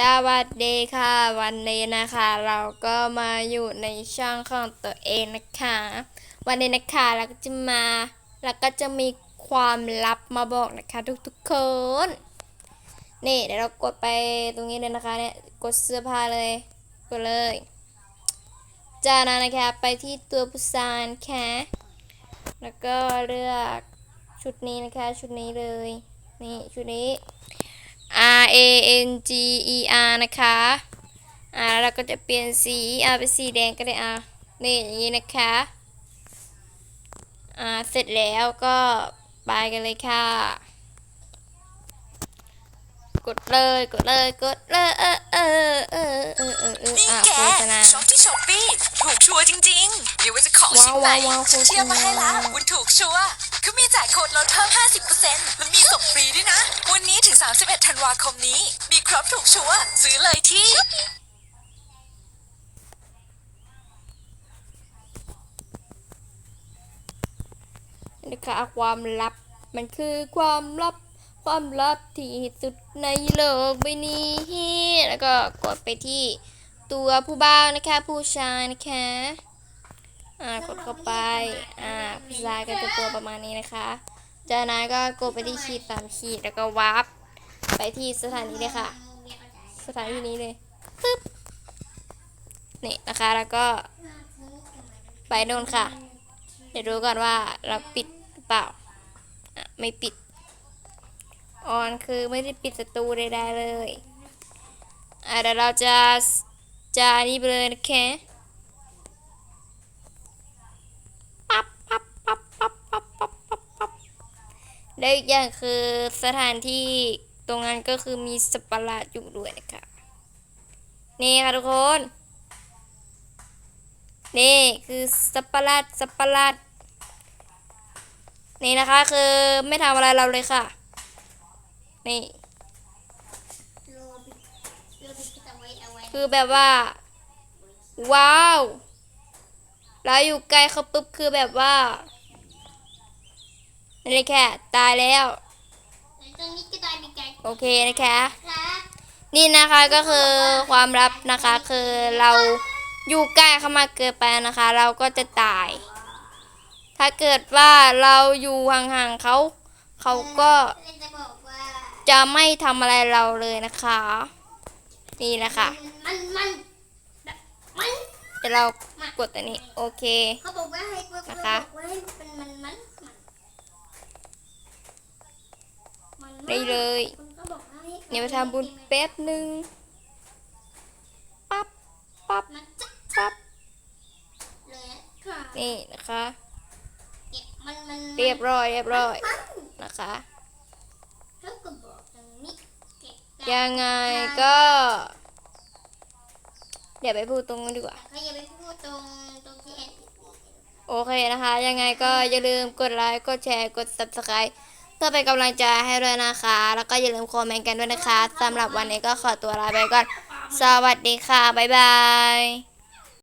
สวัสดีค่ะ วันนี้นะคะ เราก็มาอยู่ในช่องของตัวเองนะคะ วันนี้นะคะเราก็จะมาแล้วก็จะมีความลับมาบอกนะคะ ทุกๆคนนี่เดี๋ยวเรากดไปตรงนี้เลยนะคะเนี่ยกดเสื้อผ้าเลยกดเลยจากนั้นนะคะไปที่ตัวผู้ชายนะคะแล้วก็เลือกชุดนี้นะคะชุดนี้เลยนี่ชุดนี้ R A N G E R นะคะ อ่า แล้วเราก็จะเปลี่ยนสีอ่าเป็นสีแดงก็ได้อะนี่อย่างนี้นะคะ อ่า เสร็จแล้วก็ไปกันเลยค่ะ กดเลย กดเลย กดเลย เออเออเออเออเออเออนี่อะแกโฆษณา ช็อปที่ช้อปปี้ถูกชัวร์จริงๆอย่าว่าจะของว้าวชิ้นไหนว้าวว้าวฉันเทียบมาให้แล้วโฆษณาคุณถูกชัวร์ คือมีแจ่ายโค้ดลดเพิ่ม 50%และมีส่งฟรีด้วยนะ วันนี้ถึง 31 ธันวาคมนี้ มีครบถูกชัวร์ซื้อเลยที่ นะคะความลับมันคือความลับความลับที่สุดในโลกใบนี้ แล้วก็กดไปที่ตัวผู้บ่าวนะคะผู้ชายนะคะ อ่ากดเข้าไป อ่าผู้ชายก็จะตัวประมาณนี้นะคะ จากนั้นก็กดไปที่ขีดสามขีดแล้วก็วาร์ปไปที่สถานีเลยค่ะ สถานีนี้เลยปึ๊บนี่นะคะ แล้วก็ ไปโน่นค่ะ เดี๋ยวดูก่อนว่าเราปิดหรือเปล่า อะ ไม่ปิด ออนคือไม่ได้ปิดศัตรูใดๆเลย อะเดี๋ยวเราจะจะนี่ไปเลยนะคะ แล้วอีกอย่างคือสถานที่ตรงนั้นก็คือมีสัตว์ประหลาดอยู่ด้วยนะคะนี่ค่ะทุกคน นี่คือสัตว์ประหลาดสัตว์ประหลาดนี่นะคะคือไม่ทำอะไรเราเลยค่ะ นี่ คือแบบว่า ว้าว แล้วอยู่ใกล้เขาปุ๊บคือแบบว่า นี่เลยแค่ตายแล้วตรงนี้ก็ได้มีไก่โอเคนะคะครับนี่นะคะก็คือความลับนะคะคือเราอยู่ใกล้เข้ามาเกินไปนะคะ เราก็จะตาย ถ้าเกิดว่าเราอยู่ห่างๆเขา เขาก็เล่นจะบอกว่าจะไม่ทำอะไรเราเลยนะคะ นี่นะคะมันมันแบบมันเดี๋ยวเรากดตัวนี้ โอเคเขาบอกว่าให้เขานะคะ บอกว่าให้เป็นมันมันมันมัน ได้เลยคุณก็บอกว่าให้เดี๋ยวไปทำบุญแป๊บหนึ่งปั๊บปั๊บมันจับปั๊บเลยค่ะนี่นะคะเก็บมันมันเรียบร้อยเรียบร้อยมันนะคะเขาก็บอกตรงนี้เก็บด้ยังไงก็ เดี๋ยวไปพูดตรงนู้นดีกว่าเขาอย่าไปพูดตรงตรงที่แอนโอเคนะคะ ยังไงก็อย่าลืมกดไลค์กดแชร์กด subscribe เพื่อเป็นกำลังใจให้ด้วยนะคะ แล้วก็อย่าลืมคอมเมนต์กันด้วยนะคะสำหรับวันนี้ก็ขอตัวลาไปก่อน สวัสดีค่ะ บ๊ายบาย